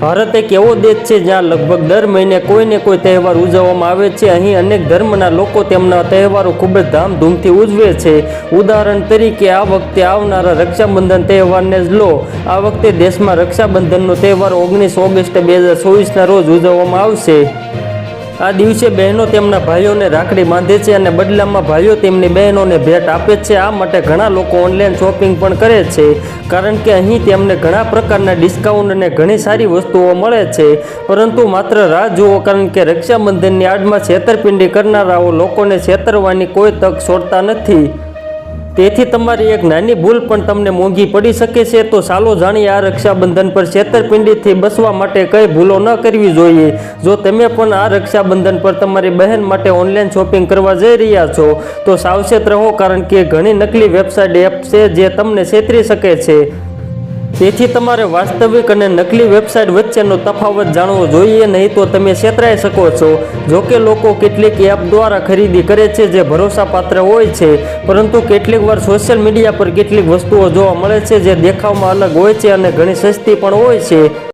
ભારત એક એવો દેશ છે જ્યાં લગભગ દર મહિને કોઈને કોઈ તહેવાર ઉજવવામાં આવે છે. અહીં અનેક ધર્મના લોકો તેમના તહેવારો ખૂબ જ ધામધૂમથી ઉજવે છે. ઉદાહરણ તરીકે, આ વખતે આવનારા રક્ષાબંધન તહેવારને જ લો. આ વખતે દેશમાં રક્ષાબંધનનો તહેવાર ઓગણીસ ઓગસ્ટ બે હજાર ચોવીસના રોજ ઉજવવામાં આવશે. આ દિવસે બહેનો તેમના ભાઈઓને રાખડી બાંધે છે અને બદલામાં ભાઈઓ તેમની બહેનોને ભેટ આપે છે. આ માટે ઘણા લોકો ઓનલાઈન શોપિંગ પણ કરે છે. કારણ કે અહીં તેમને ઘણા પ્રકારના ડિસ્કાઉન્ટ અને ઘણી સારી વસ્તુઓ મળે છે. પરંતુ માત્ર રાહ જુઓ, કારણ કે રક્ષાબંધનની આડમાં છેતરપિંડી કરનારાઓ લોકોને છેતરવાની કોઈ તક છોડતા નથી. તેથી તમારી એક નાની ભૂલ પણ તમને મોંઘી પડી શકે છે, તો ચાલો જાણીએ આ રક્ષાબંધન પર છેતરપિંડીથી બચવા માટે કઈ ભૂલો ન કરવી જોઈએ. જો તમે પણ આ રક્ષાબંધન પર તમારી બહેન માટે ઓનલાઈન શોપિંગ કરવા જઈ રહ્યા છો, તો સાવચેત રહો, કારણ કે ઘણી નકલી વેબસાઇટ એપ છે જે તમને છેતરી શકે છે. તેથી તમારે વાસ્તવિક અને નકલી વેબસાઇટ વચ્ચેનો તફાવત જાણવો જોઈએ, નહીં તો તમે છેતરાઈ શકો છો. જો કે લોકો કેટલીક એપ દ્વારા ખરીદી કરે છે જે ભરોસાપાત્ર હોય છે, પરંતુ કેટલીક વાર સોશિયલ મીડિયા પર કેટલીક વસ્તુઓ જોવા મળે છે જે દેખાવમાં અલગ હોય છે અને ઘણી સસ્તી પણ હોય છે.